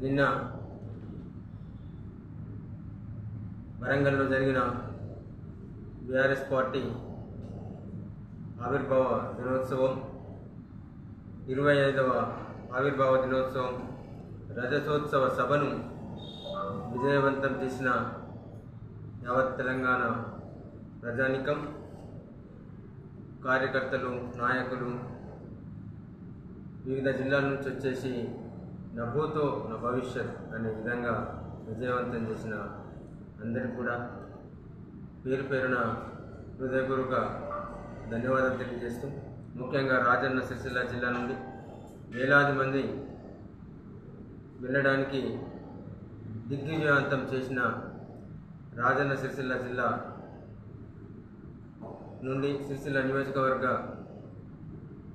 నిన్న వరంగల్లో జరిగిన బీఆర్ఎస్ పార్టీ ఆవిర్భావ దినోత్సవం ఇరవై ఐదవ ఆవిర్భావ దినోత్సవం రజతోత్సవ సభను విజయవంతం చేసిన యావత్ తెలంగాణ ప్రజానికం కార్యకర్తలు నాయకులు వివిధ జిల్లాల నుంచి వచ్చేసి నా భూతో నా భవిష్యత్ అనే విధంగా విజయవంతం చేసిన అందరికీ కూడా పేరు పేరున హృదయపూర్వక ధన్యవాదాలు తెలియజేస్తూ ముఖ్యంగా రాజన్న సిరిసిల్ల జిల్లా నుండి వేలాది మంది వెళ్ళడానికి దిగ్విజయవంతం చేసిన రాజన్న సిరిసిల్ల జిల్లా నుండి సిరిసిల్ల నియోజకవర్గ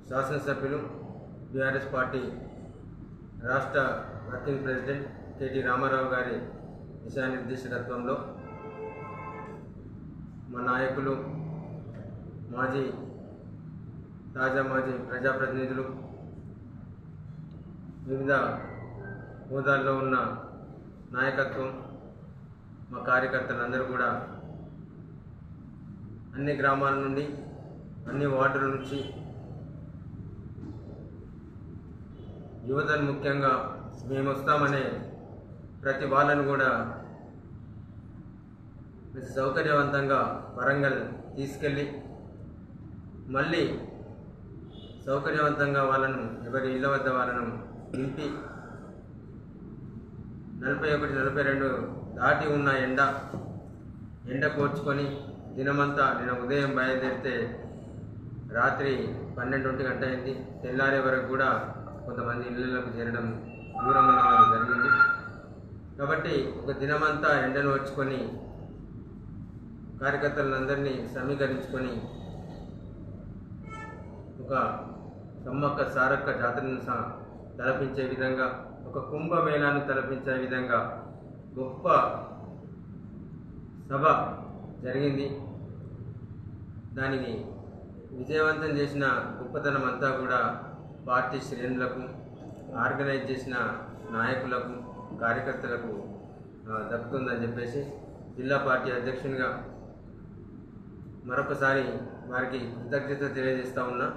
శాసనసభ్యులు బీఆర్ఎస్ పార్టీ రాష్ట్ర వర్కింగ్ ప్రెసిడెంట్ కేటీ రామారావు గారి దిశానిర్దేశకత్వంలో మా నాయకులు మాజీ తాజా మాజీ ప్రజాప్రతినిధులు వివిధ హోదాల్లో ఉన్న నాయకత్వం మా కార్యకర్తలందరూ కూడా అన్ని గ్రామాల నుండి అన్ని వార్డుల నుంచి యువతను ముఖ్యంగా మేము వస్తామనే ప్రతి వాళ్ళను కూడా సౌకర్యవంతంగా వరంగల్ తీసుకెళ్ళి మళ్ళీ సౌకర్యవంతంగా వాళ్ళను ఎవరి ఇళ్ళ వద్ద వాళ్ళను నింపి నలభై ఒకటి నలభై రెండు దాటి ఉన్న ఎండ ఎండ కోర్చుకొని దినమంతా నేను ఉదయం బయలుదేరితే రాత్రి పన్నెండు గంట అయింది. తెల్లారే వరకు కూడా కొంతమంది ఇళ్ళకు చేరడం దూరం జరిగింది. కాబట్టి ఒక దినమంతా ఎండను వచ్చుకొని కార్యకర్తలందరినీ సమీకరించుకొని ఒక సమ్మక్క సారక్క జాతరను స- తలపించే విధంగా ఒక కుంభమేళాను తలపించే విధంగా గొప్ప సభ జరిగింది. దానిని విజయవంతం చేసిన గొప్పతనం అంతా కూడా పార్టీ శ్రేణులకు ఆర్గనైజ్ చేసిన నాయకులకు కార్యకర్తలకు దక్కుతుందని చెప్పేసి జిల్లా పార్టీ అధ్యక్షునిగా మరొకసారి వారికి కృతజ్ఞత తెలియజేస్తా ఉన్నా.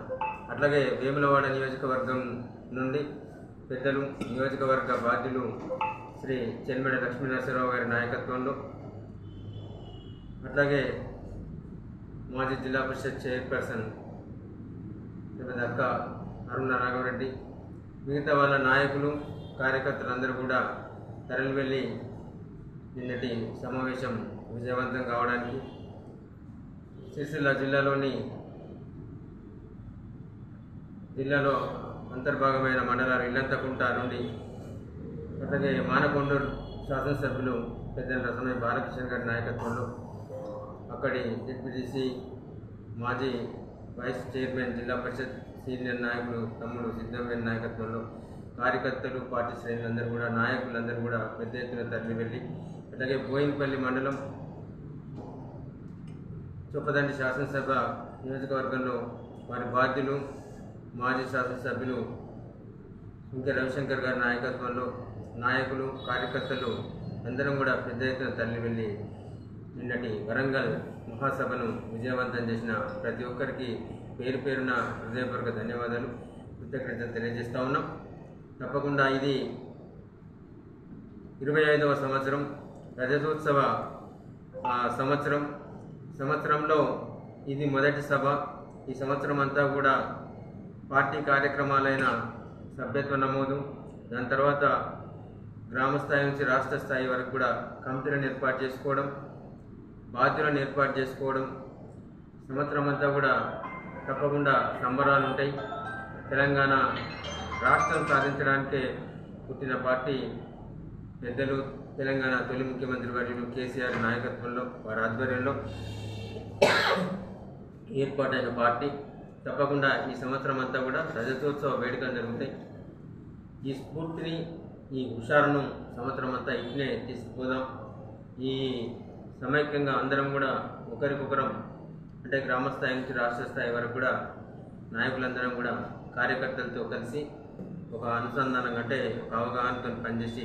అట్లాగే వేములవాడ నియోజకవర్గం నుండి పెద్దలు నియోజకవర్గ బాధ్యులు శ్రీ చెన్మెడ లక్ష్మీనరసింహరావు గారి నాయకత్వంలో అట్లాగే మాజీ జిల్లా పరిషత్ చైర్పర్సన్ అక్క అరుణ రాఘవరెడ్డి మిగతా వాళ్ళ నాయకులు కార్యకర్తలందరూ కూడా తరలి వెళ్ళి నిన్నటి సమావేశం విజయవంతం కావడానికి సిరిసిల్ల జిల్లాలోని జిల్లాలో అంతర్భాగమైన మండలాలు ఇల్లంతకుంట నుండి అలాగే మానకొండూరు శాసనసభ్యులు పెద్దల రసమయ్య బాలకృష్ణ గారి నాయకత్వంలో అక్కడి డిప్యూటీసీ మాజీ వైస్ చైర్మన్ జిల్లా పరిషత్ సీనియర్ నాయకులు తమ్ముడు సిద్ధమైన నాయకత్వంలో కార్యకర్తలు పార్టీ శ్రేణులందరూ కూడా నాయకులందరూ కూడా పెద్ద ఎత్తున తరలి వెళ్ళి అలాగే బోయినపల్లి మండలం చొప్పదండి శాసనసభ నియోజకవర్గంలో వారి బాధ్యులు మాజీ శాసనసభ్యులు ఇంకా రవిశంకర్ గారి నాయకత్వంలో నాయకులు కార్యకర్తలు అందరం కూడా పెద్ద ఎత్తున తరలి వెళ్ళి నిన్నటి వరంగల్ మహాసభను విజయవంతం చేసిన ప్రతి ఒక్కరికి పేరు పేరున హృదయపూర్వక ధన్యవాదాలు. కృతజ్ఞతలు తెలియజేస్తా ఉన్నాం. తప్పకుండా ఇది ఇరవై ఐదవ సంవత్సరం. రజతోత్సవ ఆ, సంవత్సరం. సంవత్సరంలో ఇది మొదటి సభ. ఈ సంవత్సరం అంతా కూడా పార్టీ కార్యక్రమాలైన సభ్యత్వ నమోదు. దాని తర్వాత గ్రామ స్థాయి నుంచి రాష్ట్ర స్థాయి వరకు కూడా కమిటీలను ఏర్పాటు చేసుకోవడం బాధ్యులను ఏర్పాటు చేసుకోవడం. సంవత్సరం అంతా కూడా తప్పకుండా సంబరాలు ఉంటాయి. తెలంగాణ రాష్ట్రం సాధించడానికే పుట్టిన పార్టీ పెద్దలు తెలంగాణ తొలి ముఖ్యమంత్రి వర్యులు కేసీఆర్ నాయకత్వంలో వారి ఆధ్వర్యంలో ఏర్పాటైన పార్టీ. తప్పకుండా ఈ సంవత్సరం అంతా కూడా రజతోత్సవ వేడుకలు జరుగుతాయి. ఈ స్ఫూర్తిని ఈ హుషారును సంవత్సరం అంతా ఇంటినే తీసుకుపోదాం. ఈ సమైక్యంగా అందరం కూడా ఒకరికొకరం అంటే గ్రామ స్థాయి నుంచి రాష్ట్ర స్థాయి వరకు కూడా నాయకులందరం కూడా కార్యకర్తలతో కలిసి ఒక అనుసంధానం అంటే ఒక అవగాహనతో పనిచేసి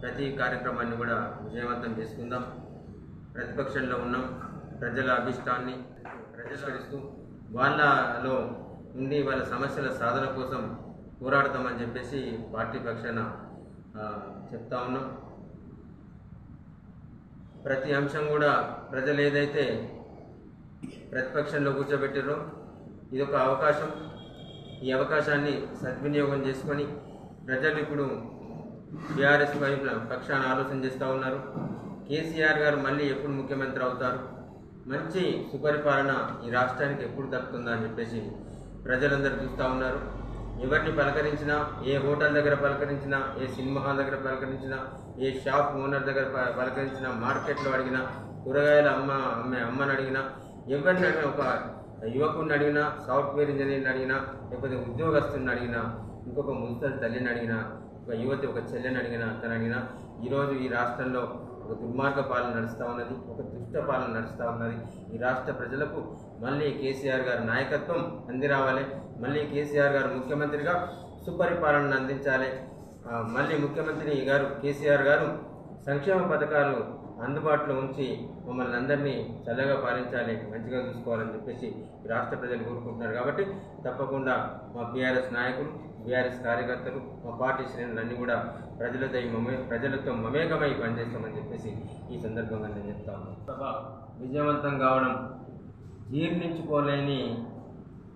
ప్రతి కార్యక్రమాన్ని కూడా విజయవంతం చేసుకుందాం. ప్రతిపక్షంలో ఉన్నాం. ప్రజల అభిష్టాన్ని ప్రజలరిస్తూ వాళ్ళలో ఉండి వాళ్ళ సమస్యల సాధన కోసం పోరాడతామని చెప్పేసి పార్టీ పక్షాన చెప్తా ఉన్నాం. ప్రతి అంశం కూడా ప్రజలు ఏదైతే ప్రతిపక్షంలో కూర్చోబెట్టారు ఇది ఒక అవకాశం. ఈ అవకాశాన్ని సద్వినియోగం చేసుకొని ప్రజలు ఇప్పుడు బీఆర్ఎస్ వైపు పక్షాన ఆలోచన చేస్తూ ఉన్నారు. కేసీఆర్ గారు మళ్ళీ ఎప్పుడు ముఖ్యమంత్రి అవుతారు? మంచి సుపరిపాలన ఈ రాష్ట్రానికి ఎప్పుడు దక్కుతుందని చెప్పేసి ప్రజలందరూ చూస్తూ ఉన్నారు. ఎవరిని పలకరించినా ఏ హోటల్ దగ్గర పలకరించినా ఏ సినిమా హాల్ దగ్గర పలకరించినా ఏ షాప్ ఓనర్ దగ్గర ప- పలకరించినా మార్కెట్లో అడిగినా కూరగాయల అమ్మ అమ్మే అమ్మని అడిగినా ఎవరిని అడిగినా ఒక యువకుడిని అడిగినా సాఫ్ట్వేర్ ఇంజనీర్ని అడిగినా లేకపోతే ఉద్యోగస్తుని అడిగినా ఇంకొక ముసలి తల్లిని అడిగినా ఒక యువతి ఒక చెల్లెని అడిగినా అతను అడిగినా ఈరోజు ఈ రాష్ట్రంలో ఒక దుర్మార్గ పాలన నడుస్తూ ఉన్నది ఒక దుష్ట పాలన నడుస్తూ ఉన్నది. ఈ రాష్ట్ర ప్రజలకు మళ్ళీ కేసీఆర్ గారి నాయకత్వం అంది రావాలి మళ్ళీ కేసీఆర్ గారు ముఖ్యమంత్రిగా సుపరిపాలనను అందించాలి. మళ్ళీ ముఖ్యమంత్రి గారు కేసీఆర్ గారు సంక్షేమ పథకాలు అందుబాటులో ఉంచి మమ్మల్ని అందరినీ చల్లగా పాలించాలి మంచిగా చూసుకోవాలని చెప్పేసి రాష్ట్ర ప్రజలు కోరుకుంటున్నారు. కాబట్టి తప్పకుండా మా బీఆర్ఎస్ నాయకులు బీఆర్ఎస్ కార్యకర్తలు మా పార్టీ శ్రేణులన్నీ కూడా ప్రజలతో మమే ప్రజలతో మమేకమై పనిచేస్తామని చెప్పేసి ఈ సందర్భంగా నేను చెప్తాను సభ విజయవంతం కావడం జీర్ణించుకోలేని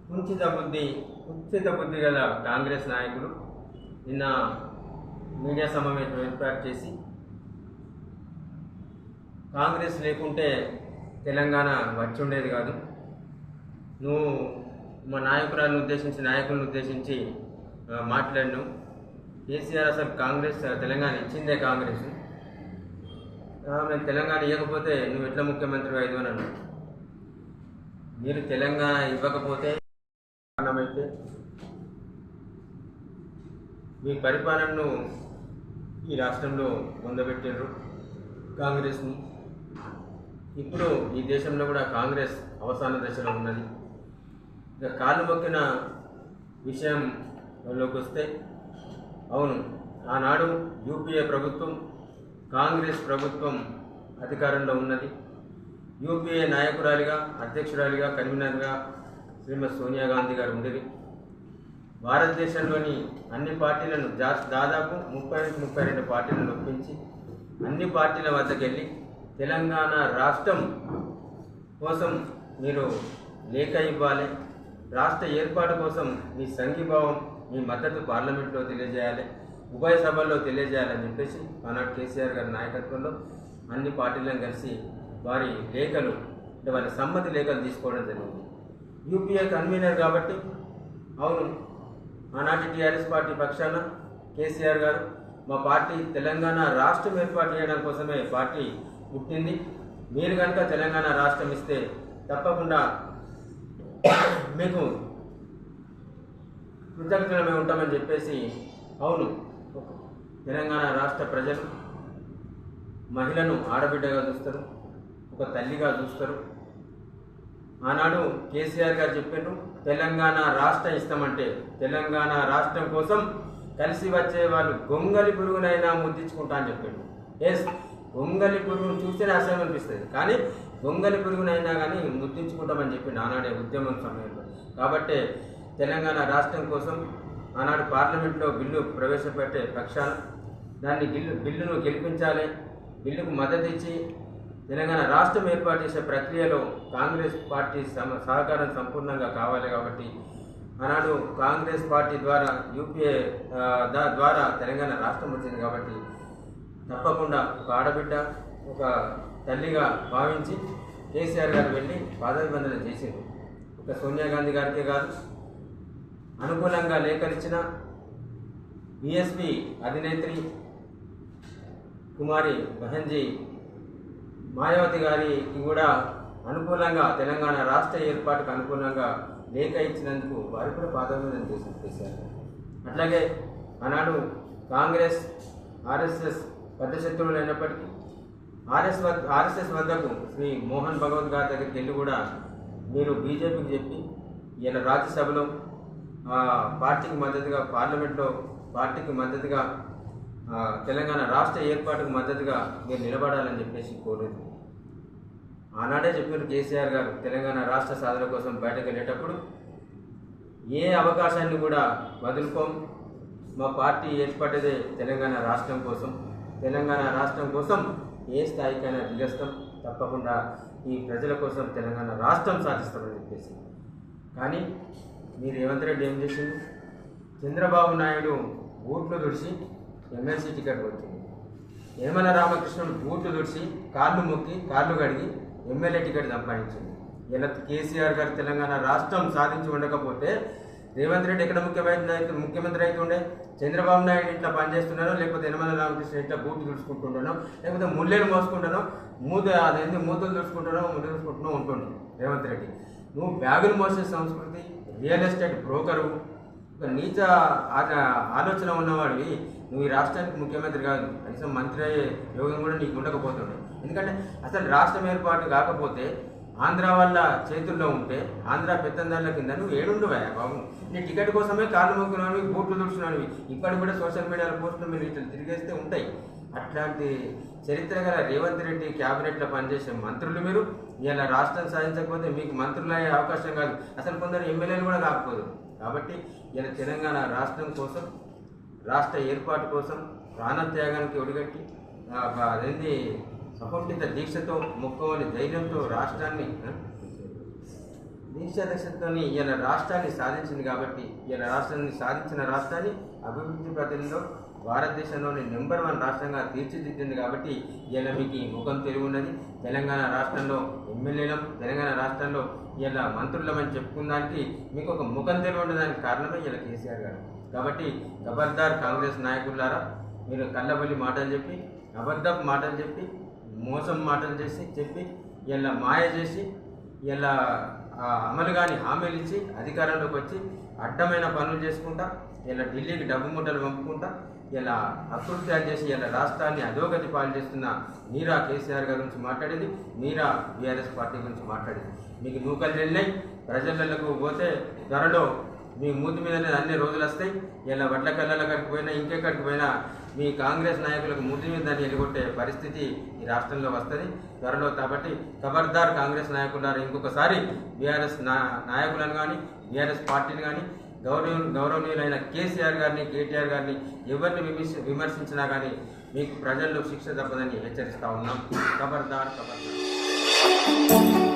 కుంచిత బుద్ధి కుచిత బుద్ధి గల కాంగ్రెస్ నాయకులు నిన్న మీడియా సమావేశం ఏర్పాటు చేసి కాంగ్రెస్ లేకుంటే తెలంగాణ వచ్చి ఉండేది కాదు. నువ్వు మా నాయకురాలను ఉద్దేశించి నాయకులను ఉద్దేశించి ఆ, మాట్లాడినావు. కేసీఆర్ అసలు కాంగ్రెస్ తెలంగాణ ఇచ్చిందే కాంగ్రెస్. మేము తెలంగాణ ఇవ్వకపోతే నువ్వు ఎట్లా ముఖ్యమంత్రి అయిదు అని మీరు తెలంగాణ ఇవ్వకపోతే కారణమైతే మీ పరిపాలనను ఈ రాష్ట్రంలో పొందబెట్టారు కాంగ్రెస్ని. ఇప్పుడు ఈ దేశంలో కూడా కాంగ్రెస్ అవసాన దశలో ఉన్నది. ఇక కాలు మొక్కిన విషయంలోకి వస్తే అవును ఆనాడు యూపీఏ ప్రభుత్వం కాంగ్రెస్ ప్రభుత్వం అధికారంలో ఉన్నది. యూపీఏ నాయకురాలిగా అధ్యక్షురాలిగా కన్వీనర్గా శ్రీమతి సోనియా గాంధీ గారు ఉండేది. భారతదేశంలోని అన్ని పార్టీలను దాదాపు ముప్పై నుంచి ముప్పై రెండు పార్టీలను ఒప్పించి అన్ని పార్టీల వద్దకెళ్ళి తెలంగాణ రాష్ట్రం కోసం మీరు లేఖ ఇవ్వాలి. రాష్ట్ర ఏర్పాటు కోసం మీ సంఘీభావం మీ మద్దతు పార్లమెంట్లో తెలియజేయాలి. ఉభయ సభల్లో తెలియజేయాలని చెప్పేసి ఆనాడు కేసీఆర్ గారి నాయకత్వంలో అన్ని పార్టీలను కలిసి వారి లేఖలు అంటే వారి సమ్మతి లేఖలు తీసుకోవడం జరిగింది. యూపీఏ కన్వీనర్ కాబట్టి అవును ఆనాటి టీఆర్ఎస్ పార్టీ పక్షాన కేసీఆర్ గారు మా పార్టీ తెలంగాణ రాష్ట్రం ఏర్పాటు చేయడం కోసమే పార్టీ పుట్టింది. మీరు కనుక తెలంగాణ రాష్ట్రం ఇస్తే తప్పకుండా మీకు కృతజ్ఞతలమే ఉంటామని చెప్పేసి అవును తెలంగాణ రాష్ట్ర ప్రజలు మహిళను ఆడబిడ్డగా చూస్తారు ఒక తల్లిగా చూస్తారు. ఆనాడు కేసీఆర్ గారు చెప్పారు తెలంగాణ రాష్ట్రం ఇస్తామంటే తెలంగాణ రాష్ట్రం కోసం కలిసి వచ్చే వాళ్ళు గొంగలి పురుగునైనా ముద్దించుకుంటా అని చెప్పాడు ఎస్ గొంగలి పురుగును చూస్తేనే అసహ్యం అనిపిస్తుంది. కానీ గొంగలి పురుగునైనా కానీ ముద్దించుకుంటామని చెప్పి ఆనాడే ఉద్యమం సమయంలో. కాబట్టి తెలంగాణ రాష్ట్రం కోసం ఆనాడు పార్లమెంట్లో బిల్లు ప్రవేశపెట్టే పక్షాన దాన్ని బిల్లు బిల్లును గెలిపించాలి బిల్లుకు మద్దతు ఇచ్చి తెలంగాణ రాష్ట్రం ఏర్పాటు చేసే ప్రక్రియలో కాంగ్రెస్ పార్టీ సమ సహకారం సంపూర్ణంగా కావాలి కాబట్టి ఆనాడు కాంగ్రెస్ పార్టీ ద్వారా యూపీఏ దా- ద్వారా తెలంగాణ రాష్ట్రం వచ్చింది కాబట్టి తప్పకుండా ఒక ఆడబిడ్డ ఒక తల్లిగా భావించి కేసీఆర్ గారు వెళ్ళి పాదాభివందన చేసింది ఒక సోనియా గాంధీ గారికే కాదు అనుకూలంగా లేఖలిచ్చిన బీఎస్పీ అధినేత్రి కుమారి బహన్జీ మాయావతి గారికి కూడా అనుకూలంగా తెలంగాణ రాష్ట్ర ఏర్పాటుకు అనుకూలంగా లేఖ ఇచ్చినందుకు వారు కూడా పాదాభివందన చేసి చేశారు అట్లాగే ఆనాడు కాంగ్రెస్ ఆర్ఎస్ఎస్ పెద్ద శత్రువులు అయినప్పటికీ ఆర్ఎస్ ఆర్ఎస్ఎస్ వద్దకు శ్రీ మోహన్ భగవత్ గారి దగ్గరికి వెళ్ళి కూడా మీరు బీజేపీకి చెప్పి ఈయన రాజ్యసభలో పార్టీకి మద్దతుగా పార్లమెంట్లో పార్టీకి మద్దతుగా తెలంగాణ రాష్ట్ర ఏర్పాటుకు మద్దతుగా మీరు నిలబడాలని చెప్పేసి కోరింది ఆనాడే చెప్పారు కేసీఆర్ గారు తెలంగాణ రాష్ట్ర సాధన కోసం బయటకు వెళ్ళేటప్పుడు ఏ అవకాశాన్ని కూడా వదులుకోం మా పార్టీ ఏర్పడ్డదే తెలంగాణ రాష్ట్రం కోసం. తెలంగాణ రాష్ట్రం కోసం ఏ స్థాయికైనా దిగస్తాం తప్పకుండా ఈ ప్రజల కోసం తెలంగాణ రాష్ట్రం సాధిస్తామని చెప్పేసి. కానీ మీరు రేవంత్ రెడ్డి ఏం చేసింది చంద్రబాబు నాయుడు బూట్లు తుడిచి ఎమ్మెల్సీ టికెట్ వచ్చింది యనమల రామకృష్ణుడు బూట్లు తుడిచి కాళ్ళు మొక్కి కాళ్ళు కడిగి ఎమ్మెల్యే టికెట్ సంపాదించింది ఇలా కేసీఆర్ గారు తెలంగాణ రాష్ట్రం సాధించి ఉండకపోతే రేవంత్ రెడ్డి ఎక్కడ ముఖ్యమంత్రి అయితే ముఖ్యమంత్రి అవుతుండే చంద్రబాబు నాయుడు ఇట్లా పనిచేస్తున్నానో లేకపోతే యనమల రామకృష్ణ ఇట్లా బూట్లు తుడుచుకుంటుండనో లేకపోతే ముళ్ళేలు మోసుకుంటాను మూత అదేంటి మూతలు చూసుకుంటానో ముళ్ళు తుడుచుకుంటున్నావు ఉంటుండే రేవంత్ రెడ్డి. నువ్వు బ్యాగులు మోసే సంస్కృతి రియల్ ఎస్టేట్ బ్రోకరు ఒక నీచ ఆ- ఆలోచన ఉన్నవాడివి. నువ్వు ఈ రాష్ట్రానికి ముఖ్యమంత్రి కాదు. కనీసం మంత్రి అయ్యే యోగం కూడా నీకు ఉండకపోతుండే. ఎందుకంటే అసలు రాష్ట్రం ఏర్పాటు కాకపోతే ఆంధ్ర వాళ్ళ చేతుల్లో ఉంటే ఆంధ్ర పెత్తందారుల కింద నువ్వు ఏడుండువా బాబు. నీ టికెట్ కోసమే కాళ్ళు మొక్కున్నాను బూట్లు తుడుచున్నాను. ఇప్పటికి కూడా సోషల్ మీడియాలో పోస్టులు మీరు ఇట్లా తిరిగేస్తే ఉంటాయి. అట్లాంటి చరిత్ర గల రేవంత్ రెడ్డి క్యాబినెట్లో పనిచేసే మంత్రులు మీరు. ఇలా రాష్ట్రం సాధించకపోతే మీకు మంత్రులు అయ్యే అవకాశం కాదు. అసలు కొందరు ఎమ్మెల్యేలు కూడా కాకపోదు. కాబట్టి ఇలా తెలంగాణ రాష్ట్రం కోసం రాష్ట్ర ఏర్పాటు కోసం ప్రాణత్యాగానికి ఒడిగట్టి ఆ, అదేంటి అకుంఠిత దీక్షతో మొక్కవని ధైర్యంతో రాష్ట్రాన్ని దీక్ష దశతో ఈయన రాష్ట్రాన్ని సాధించింది కాబట్టి ఈయన రాష్ట్రాన్ని సాధించిన రాష్ట్రాన్ని అభివృద్ధి ప్రతిలో భారతదేశంలోని నెంబర్ వన్ రాష్ట్రంగా తీర్చిదిద్దింది కాబట్టి ఇలా మీకు ఈ ముఖం తెలివి ఉన్నది. తెలంగాణ రాష్ట్రంలో ఎమ్మెల్యేలం తెలంగాణ రాష్ట్రంలో ఇలా మంత్రులమని చెప్పుకున్నానికి మీకు ఒక ముఖం తెలివి ఉండడానికి కారణమే ఇలా కేసీఆర్ గారు. కాబట్టి ఖబర్దార్ కాంగ్రెస్ నాయకులారా మీరు కళ్ళబల్లి మాటలు చెప్పి అబద్ధపు మాటలు చెప్పి మోసం మాటలు చేసి చెప్పి ఇలా మాయ చేసి ఇలా అమలు కాని హామీలు ఇచ్చి అధికారంలోకి వచ్చి అడ్డమైన పనులు చేసుకుంటా ఇలా ఢిల్లీకి డబ్బు ముట్టలు పంపుకుంటా ఇలా అకృత్యాలు చేసి ఇలా రాష్ట్రాన్ని అధోగతి పాలు చేస్తున్న మీరా కేసీఆర్ గారి గురించి మాట్లాడేది మీరా బీఆర్ఎస్ పార్టీ గురించి మాట్లాడేది. మీకు నూకలు వెళ్ళినాయి ప్రజలకు పోతే త్వరలో మీ మూతి మీదనే అన్ని రోజులు వస్తాయి ఇలా వడ్ల కళ్ళ కడికి పోయినా ఇంకెక్కడికి పోయినా మీ కాంగ్రెస్ నాయకులకు మూతి మీద దాన్ని ఎలుగొట్టే పరిస్థితి ఈ రాష్ట్రంలో వస్తుంది. త్వరలో కాబట్టి ఖబర్దార్ కాంగ్రెస్ నాయకులారు ఇంకొకసారి బీఆర్ఎస్ నా నాయకులను కానీ బీఆర్ఎస్ పార్టీని కానీ గౌరవ గౌరవనీయులైన కేసీఆర్ గారిని కేటీఆర్ గారిని ఎవరిని విమర్శ విమర్శించినా కానీ మీకు ప్రజల్లో శిక్ష తప్పదని హెచ్చరిస్తూ ఉన్నాం. ఖబర్దార్ ఖబర్దార్